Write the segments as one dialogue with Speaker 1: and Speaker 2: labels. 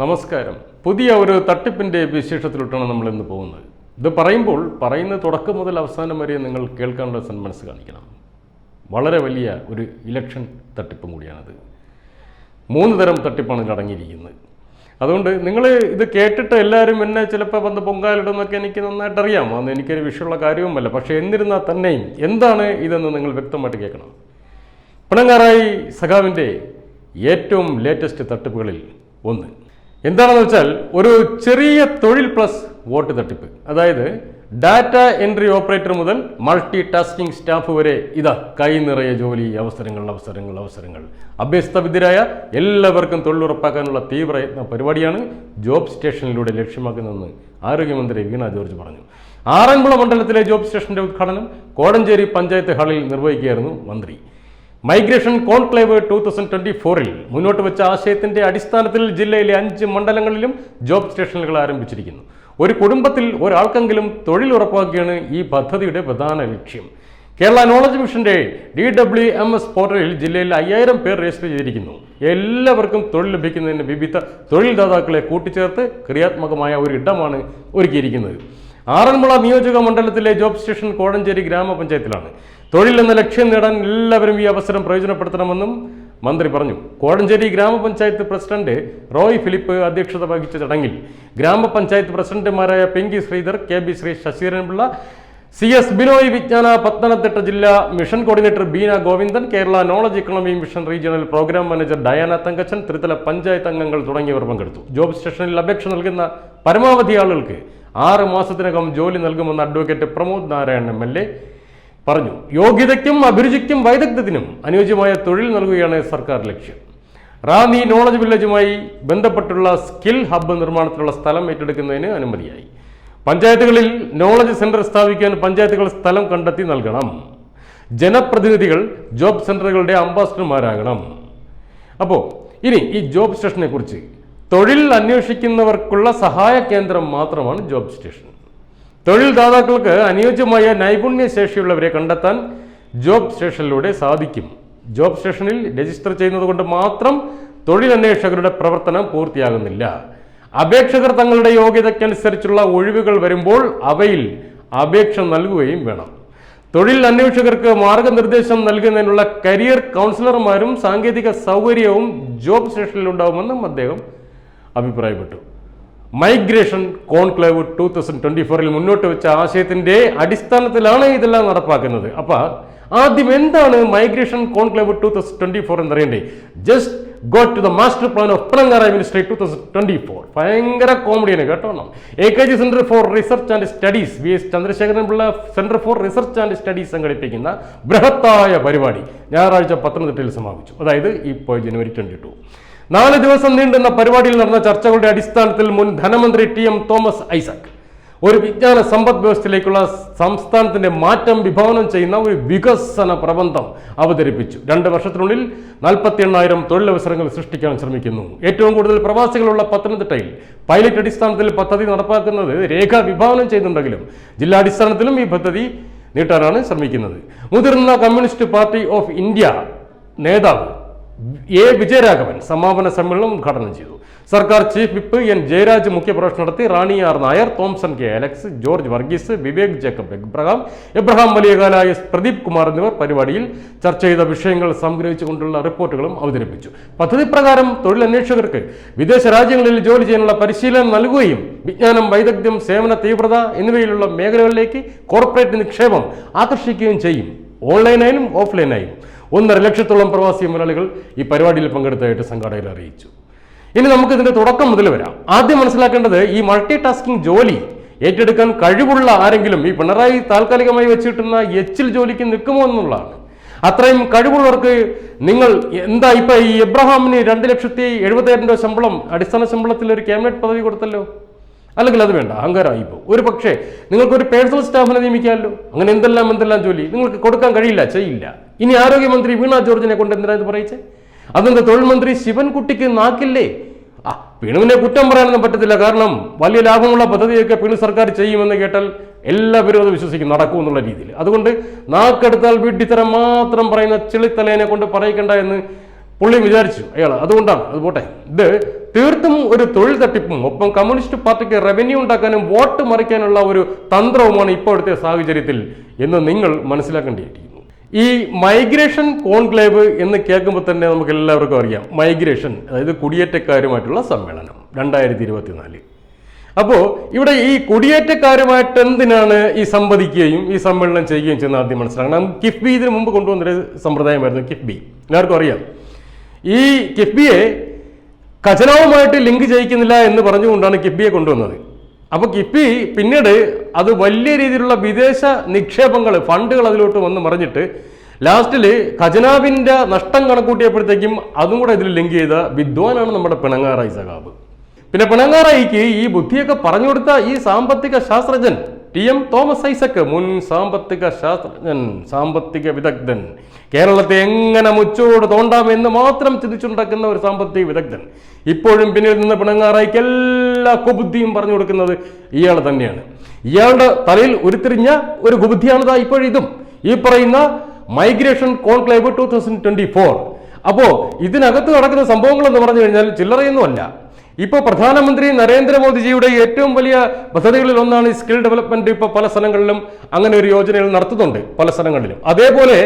Speaker 1: നമസ്കാരം. പുതിയ ഒരു തട്ടിപ്പിന്റെ വിശേഷത്തിലോട്ടാണ് നമ്മൾ ഇന്ന് പോകുന്നത്. ഇത് പറയുമ്പോൾ പറയുന്ന തുടക്കം മുതൽ അവസാനം വരെ നിങ്ങൾ കേൾക്കാനുള്ള സന്മനസ് കാണിക്കണം. വളരെ വലിയ ഒരു ഇലക്ഷൻ തട്ടിപ്പും കൂടിയാണത്. മൂന്ന് തരം തട്ടിപ്പാണ് ഇതിൽ അടങ്ങിയിരിക്കുന്നത്. അതുകൊണ്ട് നിങ്ങൾ ഇത് കേട്ടിട്ട് എല്ലാവരും എന്നെ ചിലപ്പോൾ വന്ന് പൊങ്കാലിടുന്നൊക്കെ എനിക്ക് നന്നായിട്ട് അറിയാം. അന്ന് എനിക്കൊരു വിഷയമുള്ള കാര്യവുമല്ല. പക്ഷേ എന്നിരുന്നാൽ തന്നെയും എന്താണ് ഇതെന്ന് നിങ്ങൾ വ്യക്തമായിട്ട് കേൾക്കണം. പിണങ്ങാറായി സഖാവിന്റെ ഏറ്റവും ലേറ്റസ്റ്റ് തട്ടിപ്പുകളിൽ ഒന്ന്. എന്താണെന്ന് വെച്ചാൽ ഒരു ചെറിയ തൊഴിൽ പ്ലസ് വോട്ട് തട്ടിപ്പ്. അതായത് ഡാറ്റ എൻട്രി ഓപ്പറേറ്റർ മുതൽ മൾട്ടി ടാസ്കിംഗ് സ്റ്റാഫ് വരെ ഇതാ കൈ നിറയെ ജോലി അവസരങ്ങൾ അവസരങ്ങൾ അവസരങ്ങൾ. അഭ്യസ്തവിദ്യരായ എല്ലാവർക്കും തൊഴിലുറപ്പാക്കാനുള്ള തീവ്രയത്ന പരിപാടിയാണ് ജോബ് സ്റ്റേഷനിലൂടെ ലക്ഷ്യമാക്കുന്നതെന്ന് ആരോഗ്യമന്ത്രി വീണ ജോർജ് പറഞ്ഞു. ആറന്മുള മണ്ഡലത്തിലെ ജോബ് സ്റ്റേഷന്റെ ഉദ്ഘാടനം കോടഞ്ചേരി പഞ്ചായത്ത് ഹാളിൽ നിർവഹിക്കുകയായിരുന്നു മന്ത്രി. Migration conclave two thousand twenty ഫോറിൽ മുന്നോട്ട് വെച്ച ആശയത്തിന്റെ അടിസ്ഥാനത്തിൽ ജില്ലയിലെ അഞ്ച് മണ്ഡലങ്ങളിലും ജോബ് സ്റ്റേഷനുകൾ ആരംഭിച്ചിരിക്കുന്നു. ഒരു കുടുംബത്തിൽ ഒരാൾക്കെങ്കിലും തൊഴിൽ ഉറപ്പാക്കുകയാണ് ഈ പദ്ധതിയുടെ പ്രധാന ലക്ഷ്യം. കേരള നോളജ് മിഷന്റെ ഡി ഡബ്ല്യു എം എസ് പോർട്ടലിൽ ജില്ലയിൽ അയ്യായിരം പേർ രജിസ്റ്റർ ചെയ്തിരിക്കുന്നു. എല്ലാവർക്കും തൊഴിൽ ലഭിക്കുന്നതിന് വിവിധ തൊഴിൽദാതാക്കളെ കൂട്ടിച്ചേർത്ത് ക്രിയാത്മകമായ ഒരു ഇടമാണ് ഒരുക്കിയിരിക്കുന്നത്. ആറന്മുള നിയോജക മണ്ഡലത്തിലെ ജോബ് സ്റ്റേഷൻ കോഴഞ്ചേരി ഗ്രാമപഞ്ചായത്തിലാണ്. തൊഴിൽ എന്ന ലക്ഷ്യം നേടാൻ എല്ലാവരും ഈ അവസരം പ്രയോജനപ്പെടുത്തണമെന്നും മന്ത്രി പറഞ്ഞു. കോഴഞ്ചേരി ഗ്രാമപഞ്ചായത്ത് പ്രസിഡന്റ് റോയ് ഫിലിപ്പ് അധ്യക്ഷത വഹിച്ച ചടങ്ങിൽ ഗ്രാമപഞ്ചായത്ത് പ്രസിഡന്റുമാരായ Penki Sreedhar K B Sri Sasiranpillai C S Binoy വിജ്ഞാന പത്തനംതിട്ട ജില്ലാ mission coordinator Beena Govindan Kerala knowledge economy mission regional programme manager Diana Thankachan ത്രിതല പഞ്ചായത്ത് അംഗങ്ങൾ തുടങ്ങിയവർ പങ്കെടുത്തു. ജോബ് സ്റ്റേഷനിൽ അപേക്ഷ നൽകുന്ന പരമാവധി ആളുകൾക്ക് ആറ് മാസത്തിനകം ജോലി നൽകുമെന്ന് advocate Pramod Narayanan M L A പറഞ്ഞു. യോഗ്യതയ്ക്കും അഭിരുചിക്കും വൈദഗ്ധ്യത്തിനും അനുയോജ്യമായ തൊഴിൽ നൽകുകയാണ് സർക്കാർ ലക്ഷ്യം. റാന്നി നോളജ് വില്ലേജുമായി ബന്ധപ്പെട്ടുള്ള സ്കിൽ ഹബ്ബ് നിർമ്മാണത്തിനുള്ള സ്ഥലം ഏറ്റെടുക്കുന്നതിന് അനുമതിയായി. പഞ്ചായത്തുകളിൽ നോളജ് സെന്റർ സ്ഥാപിക്കാൻ പഞ്ചായത്തുകൾ സ്ഥലം കണ്ടെത്തി നൽകണം. ജനപ്രതിനിധികൾ ജോബ് സെന്ററുകളുടെ അംബാസഡർമാരാകണം അപ്പോൾ ഇനി ഈ ജോബ് സ്റ്റേഷനെ കുറിച്ച് തൊഴിൽ അന്വേഷിക്കുന്നവർക്കുള്ള സഹായ കേന്ദ്രം മാത്രമാണ് ജോബ് സ്റ്റേഷൻ തൊഴിൽ ദാതാക്കൾക്ക് അനുയോജ്യമായ നൈപുണ്യ ശേഷിയുള്ളവരെ കണ്ടെത്താൻ ജോബ് സ്റ്റേഷനിലൂടെ സാധിക്കും. ജോബ് സ്റ്റേഷനിൽ രജിസ്റ്റർ ചെയ്യുന്നത് കൊണ്ട് മാത്രം തൊഴിലന്വേഷകരുടെ പ്രവർത്തനം പൂർത്തിയാകുന്നില്ല. അപേക്ഷകർ തങ്ങളുടെ യോഗ്യതയ്ക്കനുസരിച്ചുള്ള ഒഴിവുകൾ വരുമ്പോൾ അവയിൽ അപേക്ഷ നൽകുകയും വേണം. തൊഴിൽ അന്വേഷകർക്ക് മാർഗനിർദ്ദേശം നൽകുന്നതിനുള്ള കരിയർ കൗൺസിലർമാരും സാങ്കേതിക സൗകര്യവും ജോബ് സ്റ്റേഷനിൽ ഉണ്ടാവുമെന്നും അദ്ദേഹം അഭിപ്രായപ്പെട്ടു. Migration conclave two thousand twenty ഫോറിൽ മുന്നോട്ട് വെച്ച ആശയത്തിന്റെ അടിസ്ഥാനത്തിലാണ് ഇതെല്ലാം നടപ്പാക്കുന്നത്. അപ്പോൾ ആദ്യം എന്താണ് migration conclave two thousand twenty four എന്നറിയണ്ടേ? Just go to the master plan of Telangana ministry two thousand twenty four ഭയങ്കര കോമഡിയാണ് കേട്ടോ A K G centre for research and studies V S Chandrasekharan Pillai centre for research and studies സംഘടിപ്പിക്കുന്ന ബൃഹത്തായ പരിപാടി ഞായറാഴ്ച പത്തനംതിട്ടയിൽ സമാപിച്ചു. അതായത് ഇപ്പോൾ ജനുവരി ട്വന്റി ടു നാല് ദിവസം നീണ്ടുന്ന പരിപാടിയിൽ നടന്ന ചർച്ചകളുടെ അടിസ്ഥാനത്തിൽ മുൻ ധനമന്ത്രി ടി എം തോമസ് ഐസക് ഒരു വിജ്ഞാന സമ്പദ് വ്യവസ്ഥയിലേക്കുള്ള സംസ്ഥാനത്തിന്റെ മാറ്റം വിഭാവനം ചെയ്യുന്ന ഒരു വികസന പ്രബന്ധം അവതരിപ്പിച്ചു. രണ്ട് വർഷത്തിനുള്ളിൽ നാൽപ്പത്തി എണ്ണായിരം തൊഴിലവസരങ്ങൾ സൃഷ്ടിക്കാൻ ശ്രമിക്കുന്നു. ഏറ്റവും കൂടുതൽ പ്രവാസികളുള്ള പത്തനംതിട്ടയിൽ പൈലറ്റ് അടിസ്ഥാനത്തിൽ പദ്ധതി നടപ്പാക്കുന്നത് രേഖ വിഭാവനം ചെയ്യുന്നുണ്ടെങ്കിലും ജില്ലാടിസ്ഥാനത്തിലും ഈ പദ്ധതി നീട്ടാനാണ് ശ്രമിക്കുന്നത്. മുതിർന്ന കമ്മ്യൂണിസ്റ്റ് പാർട്ടി ഓഫ് ഇന്ത്യ നേതാവ് എ. വിജയരാഘവൻ സമാപന സമ്മേളനം ഉദ്ഘാടനം ചെയ്തു. സർക്കാർ ചീഫ് വിപ്പ് എൻ. ജയരാജ് മുഖ്യപ്രഭാഷണം നടത്തി Rani R. Nair Thomson K. Alex George Varghese Vivek Jacob Abraham Abraham Valiyakala S. Pradeep Kumar എന്നിവർ പരിപാടിയിൽ ചർച്ച ചെയ്ത വിഷയങ്ങൾ സംഗ്രഹിച്ചുകൊണ്ടുള്ള റിപ്പോർട്ടുകളും അവതരിപ്പിച്ചു. പദ്ധതി പ്രകാരം തൊഴിലന്വേഷകർക്ക് വിദേശ രാജ്യങ്ങളിൽ ജോലി ചെയ്യാനുള്ള പരിശീലനം നൽകുകയും വിജ്ഞാനം വൈദഗ്ധ്യം സേവന തീവ്രത എന്നിവയിലുള്ള മേഖലകളിലേക്ക് കോർപ്പറേറ്റ് നിക്ഷേപം ആകർഷിക്കുകയും ചെയ്യും. ഓൺലൈനായും ഓഫ്ലൈനായും ഒന്നര ലക്ഷത്തോളം പ്രവാസി മലയാളികൾ ഈ പരിപാടിയിൽ പങ്കെടുത്തതായിട്ട് സംഘാടകർ അറിയിച്ചു. ഇനി നമുക്ക് ഇതിന്റെ തുടക്കം മുതൽ വരാം. ആദ്യം മനസ്സിലാക്കേണ്ടത് ഈ മൾട്ടി ടാസ്കിംഗ് ജോലി ഏറ്റെടുക്കാൻ കഴിവുള്ള ആരെങ്കിലും ഈ പിണറായി താൽക്കാലികമായി വെച്ചിട്ടുന്ന എച്ചിൽ ജോലിക്ക് നിൽക്കുമോ എന്നുള്ളതാണ്. അത്രയും കഴിവുള്ളവർക്ക് നിങ്ങൾ എന്താ ഇപ്പൊ ഈ എബ്രഹാമിന് രണ്ട് ലക്ഷത്തി എഴുപത്തിയായിരം രൂപ ശമ്പളം അടിസ്ഥാന ശമ്പളത്തിൽ ഒരു ക്യാബിനറ്റ് പദവി കൊടുത്തല്ലോ? അല്ലെങ്കിൽ അത് വേണ്ട അഹങ്കാരമായി ഇപ്പോൾ ഒരു പക്ഷേ നിങ്ങൾക്ക് ഒരു പേഴ്സണൽ സ്റ്റാഫിനെ നിയമിക്കാമല്ലോ? അങ്ങനെ എന്തെല്ലാം എന്തെല്ലാം ജോലി? നിങ്ങൾക്ക് കൊടുക്കാൻ കഴിയില്ല ചെയ്യില്ല. ഇനി ആരോഗ്യമന്ത്രി വീണ ജോർജിനെ കൊണ്ട് എന്തിനാ ഇത് പറയിച്ചേ? അതെന്താ തൊഴിൽ മന്ത്രി ശിവൻകുട്ടിക്ക് നാക്കില്ലേ? ആ പിണുവിനെ കുറ്റം പറയാനൊന്നും പറ്റത്തില്ല. കാരണം വലിയ ലാഭമുള്ള പദ്ധതിയൊക്കെ പിണു സർക്കാർ ചെയ്യുമെന്ന് കേട്ടാൽ എല്ലാവരും അത് വിശ്വസിക്കും. നടക്കും എന്നുള്ള രീതിയിൽ. അതുകൊണ്ട് നാക്കെടുത്താൽ വീട്ടിത്തരം മാത്രം പറയുന്ന ചെളിത്തലേനെ കൊണ്ട് പറയിക്കണ്ട എന്ന് പുള്ളി വിചാരിച്ചു അയാൾ അതുകൊണ്ടാണ്. അത് പോട്ടെ. ഇത് തീർത്തും ഒരു തൊഴിൽ തട്ടിപ്പും. ഒപ്പം കമ്മ്യൂണിസ്റ്റ് പാർട്ടിക്ക് റവന്യൂ ഉണ്ടാക്കാനും വോട്ട് മറിക്കാനുള്ള ഒരു തന്ത്രവുമാണ് ഇപ്പോഴത്തെ സാഹചര്യത്തിൽ എന്ന് നിങ്ങൾ മനസ്സിലാക്കേണ്ടിയിരിക്കുന്നു ഈ മൈഗ്രേഷൻ കോൺക്ലേവ് എന്ന് കേൾക്കുമ്പോൾ തന്നെ നമുക്ക് എല്ലാവർക്കും അറിയാം. മൈഗ്രേഷൻ അതായത് കുടിയേറ്റക്കാരുമായിട്ടുള്ള സമ്മേളനം രണ്ടായിരത്തി ഇരുപത്തിനാല് അപ്പോൾ ഇവിടെ ഈ കുടിയേറ്റക്കാരുമായിട്ട് എന്തിനാണ് ഈ സംവദിക്കുകയും ഈ സമ്മേളനം ചെയ്യുകയും ചെയ്യുന്ന ആദ്യം മനസ്സിലാക്കണം. കിഫ്ബി ഇതിനു മുമ്പ് കൊണ്ടുവന്നൊരു സമ്പ്രദായമായിരുന്നു കിഫ്ബി. എല്ലാവർക്കും അറിയാം. ഈ കിഫ്ബിയെ ഖജനാവുമായിട്ട് ലിങ്ക് ചെയ്യിക്കുന്നില്ല എന്ന് പറഞ്ഞുകൊണ്ടാണ് കിഫ്ബിയെ കൊണ്ടുവന്നത്. അപ്പോൾ കിഫ്ബി പിന്നീട് അത് വലിയ രീതിയിലുള്ള വിദേശ നിക്ഷേപങ്ങൾ ഫണ്ടുകൾ അതിലോട്ട് വന്ന് മറിഞ്ഞിട്ട് ലാസ്റ്റിൽ ഖജനാവിന്റെ നഷ്ടം കണക്കൂട്ടിയപ്പോഴത്തേക്കും അതും കൂടെ ഇതിൽ ലിങ്ക് ചെയ്ത വിദ്വാനാണ് നമ്മുടെ പിണങ്ങാറായി സഖാബ്. പിന്നെ പിണങ്ങാറായിക്ക് ഈ ബുദ്ധിയൊക്കെ പറഞ്ഞു കൊടുത്ത ഈ സാമ്പത്തിക ശാസ്ത്രജ്ഞൻ ടി എം തോമസ് ഐസക് മുൻ സാമ്പത്തിക ശാസ്ത്രജ്ഞൻ സാമ്പത്തിക വിദഗ്ധൻ. കേരളത്തെ എങ്ങനെ മുച്ചോട് തോണ്ടാമെന്ന് മാത്രം ചിന്തിച്ചുണ്ടാക്കുന്ന ഒരു സാമ്പത്തിക വിദഗ്ധൻ. ഇപ്പോഴും പിന്നിൽ നിന്ന് പിണങ്ങാറായിക്ക് എല്ലാ കുബുദ്ധിയും പറഞ്ഞു കൊടുക്കുന്നത് ഇയാൾ തന്നെയാണ്. ഇയാളുടെ തലയിൽ ഉരുത്തിരിഞ്ഞ ഒരു കുബുദ്ധിയാണിതാ ഇപ്പോഴിതും. ഈ പറയുന്ന migration conclave two thousand twenty four. അപ്പോ ഇതിനകത്ത് നടക്കുന്ന സംഭവങ്ങൾ എന്ന് പറഞ്ഞു കഴിഞ്ഞാൽ ചില്ലറയൊന്നുമല്ല. ഇപ്പോൾ പ്രധാനമന്ത്രി നരേന്ദ്രമോദിജിയുടെ ഏറ്റവും വലിയ പദ്ധതികളിൽ ഒന്നാണ് ഈ സ്കിൽ ഡെവലപ്മെന്റ്. ഇപ്പോൾ പല സ്ഥലങ്ങളിലും അങ്ങനെ ഒരു യോജനകൾ നടത്തുന്നുണ്ട് പല സ്ഥലങ്ങളിലും. അതേപോലെ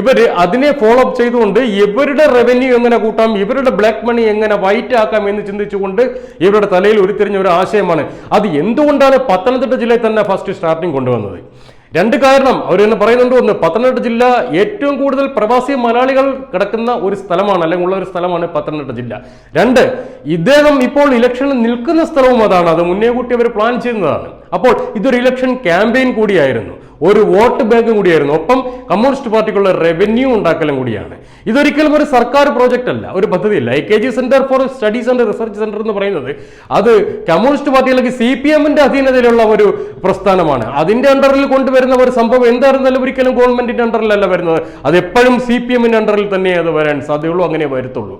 Speaker 1: ഇവർ അതിനെ ഫോളോ അപ്പ് ചെയ്തുകൊണ്ട് ഇവരുടെ റവന്യൂ എങ്ങനെ കൂട്ടാം ഇവരുടെ ബ്ലാക്ക് മണി എങ്ങനെ വൈറ്റ് ആക്കാം എന്ന് ചിന്തിച്ചുകൊണ്ട് ഇവരുടെ തലയിൽ ഉരുത്തിരിഞ്ഞ ഒരു ആശയമാണ്. അത് എന്തുകൊണ്ടാണ് പത്തനംതിട്ട ജില്ലയിൽ തന്നെ ഫസ്റ്റ് സ്റ്റാർട്ടിങ് കൊണ്ടുവന്നത്? രണ്ട് കാരണം അവർ തന്നെ പറയുന്നുണ്ട്. ഒന്ന് പത്തനംതിട്ട ജില്ല ഏറ്റവും കൂടുതൽ പ്രവാസി മലയാളികൾ കിടക്കുന്ന ഒരു സ്ഥലമാണ് അല്ലെങ്കിൽ ഉള്ള ഒരു സ്ഥലമാണ് പത്തനംതിട്ട ജില്ല. രണ്ട് ഇദ്ദേഹം ഇപ്പോൾ ഇലക്ഷനിൽ നിൽക്കുന്ന സ്ഥലവും അതാണ്. അത് മുന്നേ കൂട്ടി അവർ പ്ലാൻ ചെയ്യുന്നതാണ്. അപ്പോൾ ഇതൊരു ഇലക്ഷൻ ക്യാമ്പയിൻ കൂടിയായിരുന്നു. ഒരു വോട്ട് ബാങ്കും കൂടിയായിരുന്നു. ഒപ്പം കമ്മ്യൂണിസ്റ്റ് പാർട്ടിക്കുള്ള റവന്യൂ ഉണ്ടാക്കലും കൂടിയാണ്. ഇതൊരിക്കലും ഒരു സർക്കാർ പ്രോജക്റ്റ് അല്ല ഒരു പദ്ധതിയല്ല. A K G centre for studies and research centre എന്ന് പറയുന്നത് അത് കമ്മ്യൂണിസ്റ്റ് പാർട്ടി അല്ലെങ്കിൽ സി പി എമ്മിന്റെ അധീനതയിലുള്ള ഒരു പ്രസ്ഥാനമാണ്. അതിന്റെ അണ്ടറിൽ കൊണ്ടുവരുന്ന ഒരു സംഭവം എന്തായിരുന്നാലും ഒരിക്കലും ഗവൺമെന്റിന്റെ അണ്ടറിലല്ല വരുന്നത്. അത് എപ്പോഴും സി പി എമ്മിന്റെ അണ്ടറിൽ തന്നെ അത് വരാൻ സാധ്യതയുള്ളൂ അങ്ങനെ വരത്തുള്ളൂ.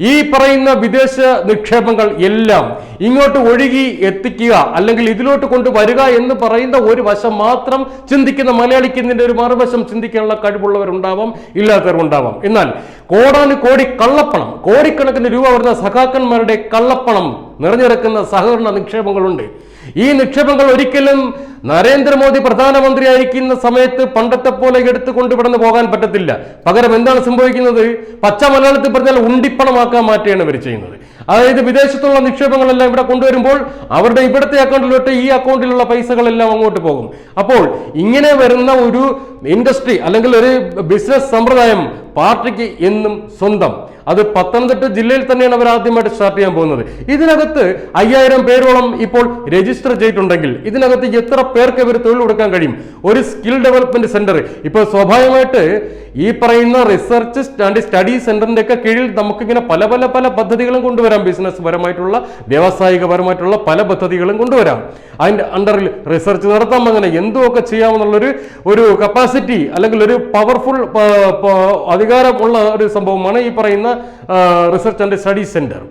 Speaker 1: ഈ പറയുന്ന വിദേശ നിക്ഷേപങ്ങൾ എല്ലാം ഇങ്ങോട്ട് ഒഴുകി എത്തിക്കുക അല്ലെങ്കിൽ ഇതിലോട്ട് കൊണ്ടുവരിക എന്ന് പറയുന്ന ഒരു വശം മാത്രം ചിന്തിക്കുന്ന മലയാളിക്ക് ഇതിന്റെ ഒരു മറുവശം ചിന്തിക്കാനുള്ള കഴിവുള്ളവരുണ്ടാവാം ഇല്ലാത്തവരുണ്ടാവാം. എന്നാൽ കോടാനു കോടി കള്ളപ്പണം കോടിക്കണക്കിന് രൂപ വരുന്ന സഖാക്കന്മാരുടെ കള്ളപ്പണം നിറഞ്ഞെടുക്കുന്ന സഹകരണ നിക്ഷേപങ്ങളുണ്ട്. ഈ നിക്ഷേപങ്ങൾ ഒരിക്കലും നരേന്ദ്രമോദി പ്രധാനമന്ത്രിയായിരിക്കുന്ന സമയത്ത് പണ്ടത്തെ പോലെ എടുത്തു കൊണ്ടുവിടന്ന് പോകാൻ പറ്റത്തില്ല. പകരം എന്താണ് സംഭവിക്കുന്നത്? പച്ച മലയാളത്തിൽ പറഞ്ഞാൽ ഉണ്ടിപ്പണമാക്കാൻ മാറ്റുകയാണ് ഇവർ ചെയ്യുന്നത്. അതായത് വിദേശത്തുള്ള നിക്ഷേപങ്ങളെല്ലാം ഇവിടെ കൊണ്ടുവരുമ്പോൾ അവരുടെ ഇവിടുത്തെ അക്കൗണ്ടിലോട്ട് ഈ അക്കൗണ്ടിലുള്ള പൈസകളെല്ലാം അങ്ങോട്ട് പോകും. അപ്പോൾ ഇങ്ങനെ വരുന്ന ഒരു ഇൻഡസ്ട്രി അല്ലെങ്കിൽ ഒരു ബിസിനസ് സമ്പ്രദായം പാർട്ടിക്ക് എന്നും സ്വന്തം. അത് പത്തനംതിട്ട ജില്ലയിൽ തന്നെയാണ് അവർ ആദ്യമായിട്ട് സ്റ്റാർട്ട് ചെയ്യാൻ പോകുന്നത്. ഇതിനകത്ത് അയ്യായിരം പേരോളം ഇപ്പോൾ രജിസ്റ്റർ ചെയ്തിട്ടുണ്ടെങ്കിൽ ഇതിനകത്ത് എത്ര പേർക്ക് ഇവർ തൊഴിൽ കൊടുക്കാൻ കഴിയും? ഒരു സ്കിൽ ഡെവലപ്മെന്റ് സെന്റർ ഇപ്പോൾ സ്വാഭാവികമായിട്ട് ഈ പറയുന്ന റിസർച്ച് ആൻഡ് സ്റ്റഡി സെന്ററിന്റെ ഒക്കെ കീഴിൽ നമുക്കിങ്ങനെ പല പല പല പദ്ധതികളും കൊണ്ടുവരാം. ബിസിനസ് പരമായിട്ടുള്ള വ്യാവസായികപരമായിട്ടുള്ള പല പദ്ധതികളും കൊണ്ടുവരാം. അതിന്റെ അണ്ടറിൽ റിസർച്ച് നടത്താം. അങ്ങനെ എന്തുമൊക്കെ ചെയ്യാമെന്നുള്ളൊരു ഒരു കപ്പാസിറ്റി അല്ലെങ്കിൽ ഒരു പവർഫുൾ അധികാരമുള്ള ഒരു സംഭവമാണ് ഈ പറയുന്ന റിസർച്ച് ആൻഡ് സ്റ്റഡി സെന്റർ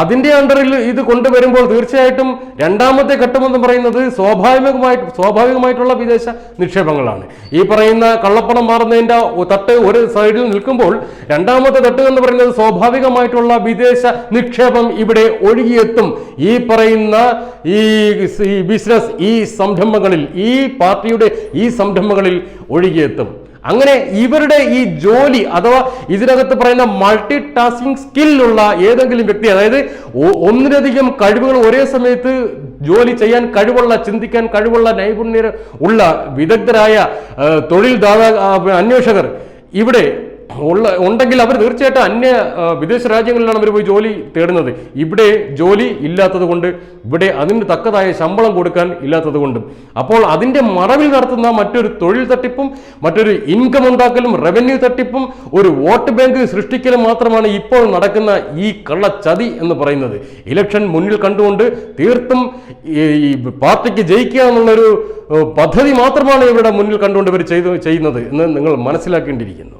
Speaker 1: അതിന്റെ അണ്ടറിൽ ഇത് കൊണ്ടുവരുമ്പോൾ തീർച്ചയായിട്ടും രണ്ടാമത്തെ ഘട്ടമെന്ന് പറയുന്നത് സ്വാഭാവികമായിട്ട് സ്വാഭാവികമായിട്ടുള്ള വിദേശ നിക്ഷേപങ്ങളാണ്. ഈ പറയുന്ന കള്ളപ്പണം മാറുന്നതിന്റെ തട്ട് ഒരു സൈഡിൽ നിൽക്കുമ്പോൾ രണ്ടാമത്തെ തട്ട് എന്ന് പറയുന്നത് സ്വാഭാവികമായിട്ടുള്ള വിദേശ നിക്ഷേപം ഇവിടെ ഒഴുകിയെത്തും. ഈ പറയുന്ന ഈ ബിസിനസ് ഈ സംരംഭങ്ങളിൽ ഈ പാർട്ടിയുടെ ഈ സംരംഭങ്ങളിൽ ഒഴുകിയെത്തും. അങ്ങനെ ഇവരുടെ ഈ ജോലി അഥവാ ഇതിനകത്ത് പറയുന്ന മൾട്ടി ടാസ്കിംഗ് സ്കില്ലുള്ള ഏതെങ്കിലും വ്യക്തി അതായത് ഒന്നിലധികം കഴിവുകൾ ഒരേ സമയത്ത് ജോലി ചെയ്യാൻ കഴിവുള്ള ചിന്തിക്കാൻ കഴിവുള്ള നൈപുണ്യം ഉള്ള വിദഗ്ധരായ തൊഴിൽ ദാതാ അന്വേഷകർ ഇവിടെ ഉള്ള ഉണ്ടെങ്കിൽ അവർ തീർച്ചയായിട്ടും അന്യ വിദേശ രാജ്യങ്ങളിലാണ് അവർ പോയി ജോലി തേടുന്നത്. ഇവിടെ ജോലി ഇല്ലാത്തത് കൊണ്ട് ഇവിടെ അതിന് തക്കതായ ശമ്പളം കൊടുക്കാൻ ഇല്ലാത്തത് കൊണ്ടും. അപ്പോൾ അതിന്റെ മറവിൽ നടത്തുന്ന മറ്റൊരു തൊഴിൽ തട്ടിപ്പും മറ്റൊരു ഇൻകം ഉണ്ടാക്കലും റവന്യൂ തട്ടിപ്പും ഒരു വോട്ട് ബാങ്ക് സൃഷ്ടിക്കലും മാത്രമാണ് ഇപ്പോൾ നടക്കുന്ന ഈ കള്ളച്ചതി എന്ന് പറയുന്നത്. ഇലക്ഷൻ മുന്നിൽ കണ്ടുകൊണ്ട് തീർത്തും ഈ പാർട്ടിക്ക് ജയിക്കുക എന്നുള്ളൊരു പദ്ധതി മാത്രമാണ് ഇവിടെ മുന്നിൽ കണ്ടുകൊണ്ട് ഇവർ ചെയ്തു ചെയ്യുന്നത് എന്ന് നിങ്ങൾ മനസ്സിലാക്കേണ്ടിയിരിക്കുന്നു.